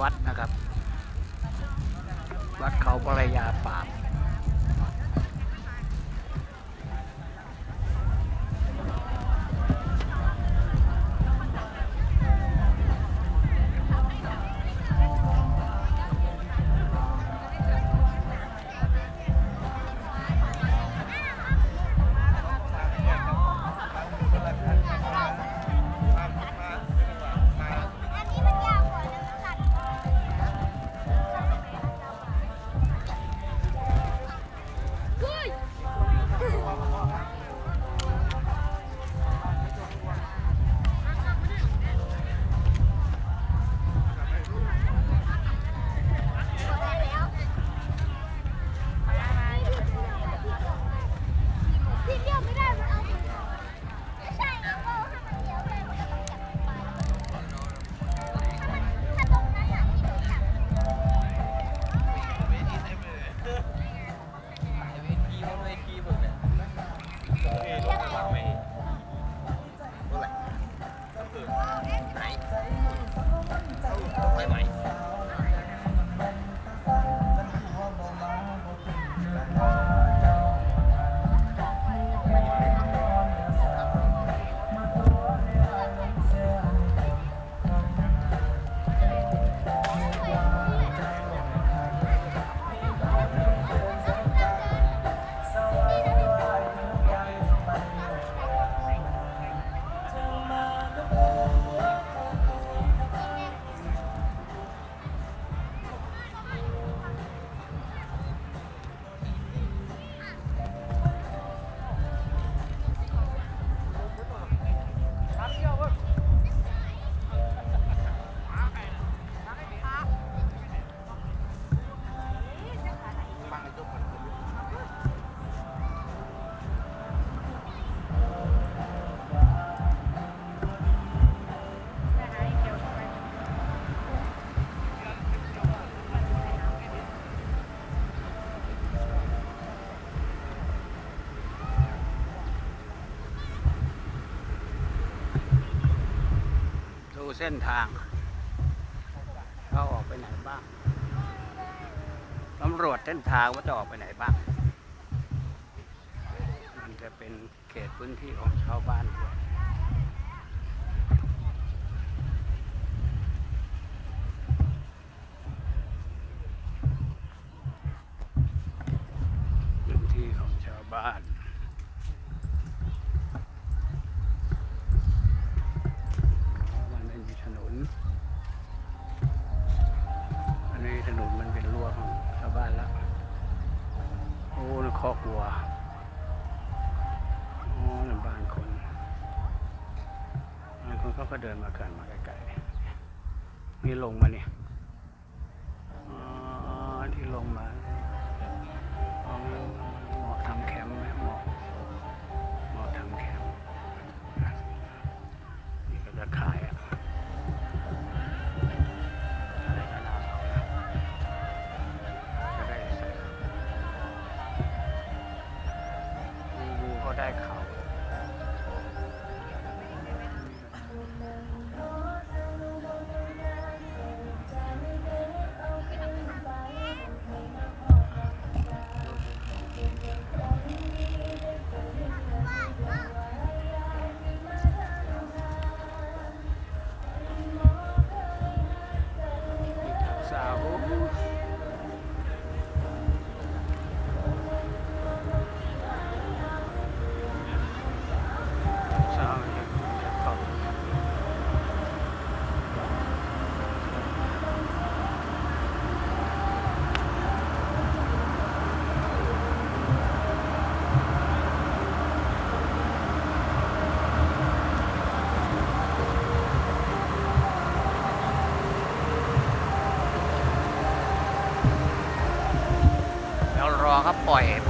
วัดนะครับ วัดเขาปรยาปราบ เส้นทางเขาออกไปไหนบ้างตำรวจเส้นทางว่าจะออกไปไหนบ้าง มันจะเป็นเขตพื้นที่ของชาวบ้านด้วย เขาก็เดินมากันมาไกลๆนี่ลงมาเนี่ยอ๋อที่ลงมาเหมาะทำแคมป์ไหมเหมาะเหมาะทำแคมป์นี่ก็จะขายอะก็ได้ใส่ดูก็ได้เขา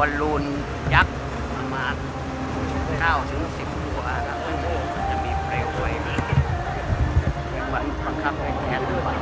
ล่อลลูนยักษ์ประมาณ9ถึง10ตัวนะครับจะมีเปลวไฟเป็นเหมือนบังคับให้แขนหรือเปล่า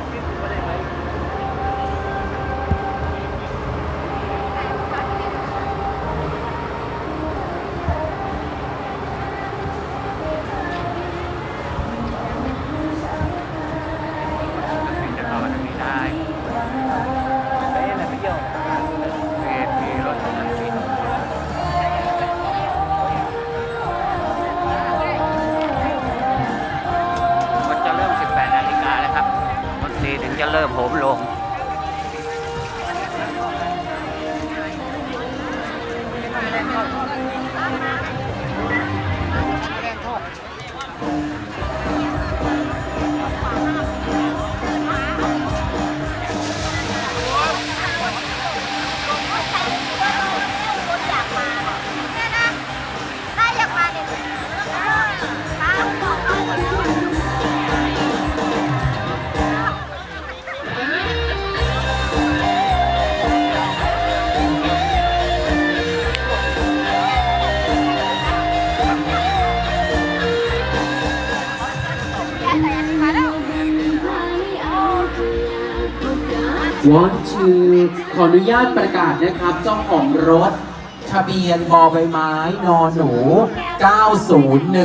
来。Want to ขออนุญาตประกาศนะครับ เจ้าของรถ ทะเบียนบอใบไม้ นอนหนู 9010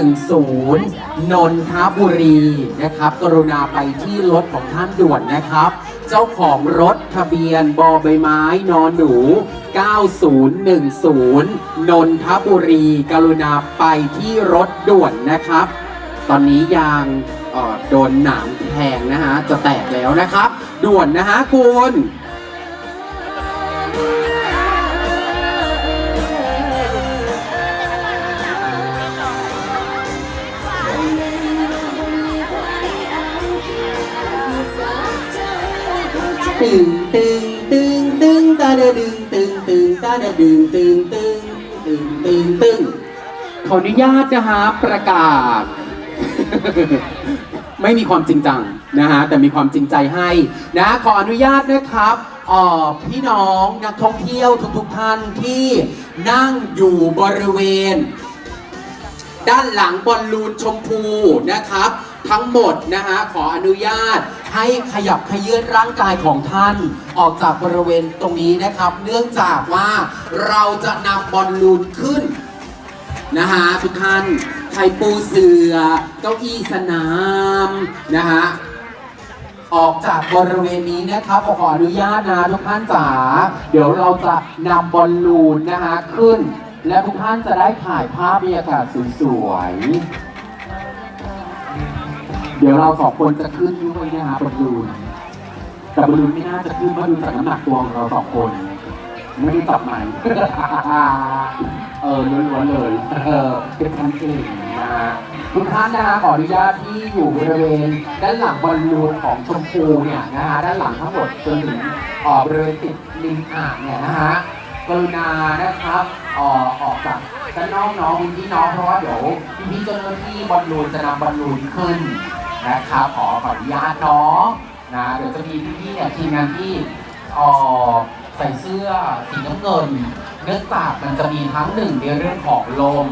นนทบุรีนะครับ กรุณาไปที่รถของท่านด่วนนะครับ เจ้าของรถทะเบียนบอใบไม้ นอนหนู 9010 นนทบุรี กรุณาไปที่รถด่วนนะครับ ตอนนี้ยาง โดนหนามแทงนะฮะ จะแตกแล้วนะครับ ด่วนนะฮะคุณตึงตึงตึงตึงตาเดดึงตึงตึงตาเดดึงตึงตึงตึงตึงตึงขออนุญาตนะฮะประกาศ ไม่มีความจริงจังนะฮะแต่มีความจริงใจให้นะขออนุญาตนะครับออพี่น้องนักท่องเที่ยวทุกๆท่านที่นั่งอยู่บริเวณ ด้านหลังบอลลูนชมพูนะครับ ทั้งหมดนะฮะขออนุญาตให้ขยับขยื่นร่างกายของท่านออกจากบริเวณตรงนี้นะครับ เนื่องจากว่าเราจะนำบอลลูนขึ้น นะฮะทุกท่านไทยปูเสือ เก้าอี้สนามนะฮะออกจากบริเวณนี้นะครับขออนุญาตนะทุกท่านจ๋าเดี๋ยวเราจะนำบอลลูนนะฮะขึ้น และทุกท่านจะได้ถ่ายภาพบรรยากาศสวยๆ เดี๋ยวเราสองคนจะขึ้นด้วยนะฮะบอลลูน แต่บอลลูนไม่น่าจะขึ้นเพราะดูจากน้ำหนักตัวของเราสองคน ไม่ได้จับใหม เออล้วนๆเลยเออเป็นคันเก่งนะฮะทุกท่านนะฮะขออนุญาตที่อยู่บริเวณด้านหลังบอลลูนของชมพูเนี่ยนะฮะด้านหลังทั้งหมดจนถึงเอ่อบริเวณติดริมอ่างเนี่ยนะฮะกรุณานะครับเอ่อออกจากด้านนอกน้องพี่น้องเพราะว่าเดี๋ยวพี่พี่ๆเจ้าหน้าที่บอลลูนจะนำบอลลูนขึ้นนะครับขอขออนุญาตเนาะนะเดี๋ยวจะมีพี่ๆเนี่ยทีมงานที่อ่อใส่เสื้อสีน้ำเงิน เนื่องจากมันจะมีทั้งหนึ่งในเรื่องของลม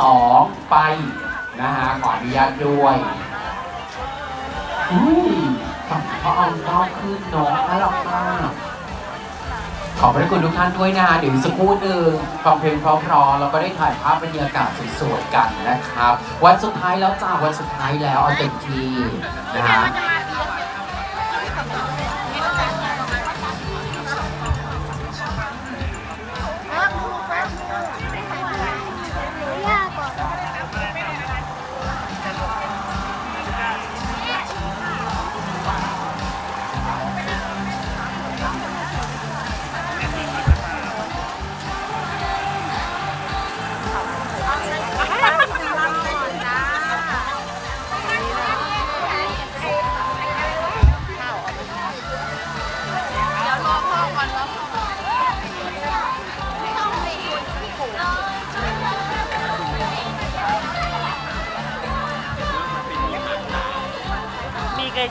สองไฟนะฮะขออนุญาตด้วยอุ้ยเขาเอาเต้าขึ้นน้องน่ารักมากขอบพระคุณทุกท่านด้วยนะเดี๋ยวอีกสักครู่หนึ่งฟังเพลงเพราะๆแล้วก็ได้ถ่ายภาพบรรยากาศสวยๆกันนะครับ วันสุดท้ายแล้วจ้าวันสุดท้ายแล้วเอาเต็มที่นะฮะ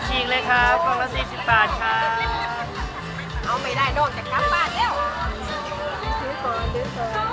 ฉีกเลยครับกล่องละ40 บาทครับ เอาไม่ได้โดนจากกลับบ้านแล้วซื้อก่อนซื้อก่อน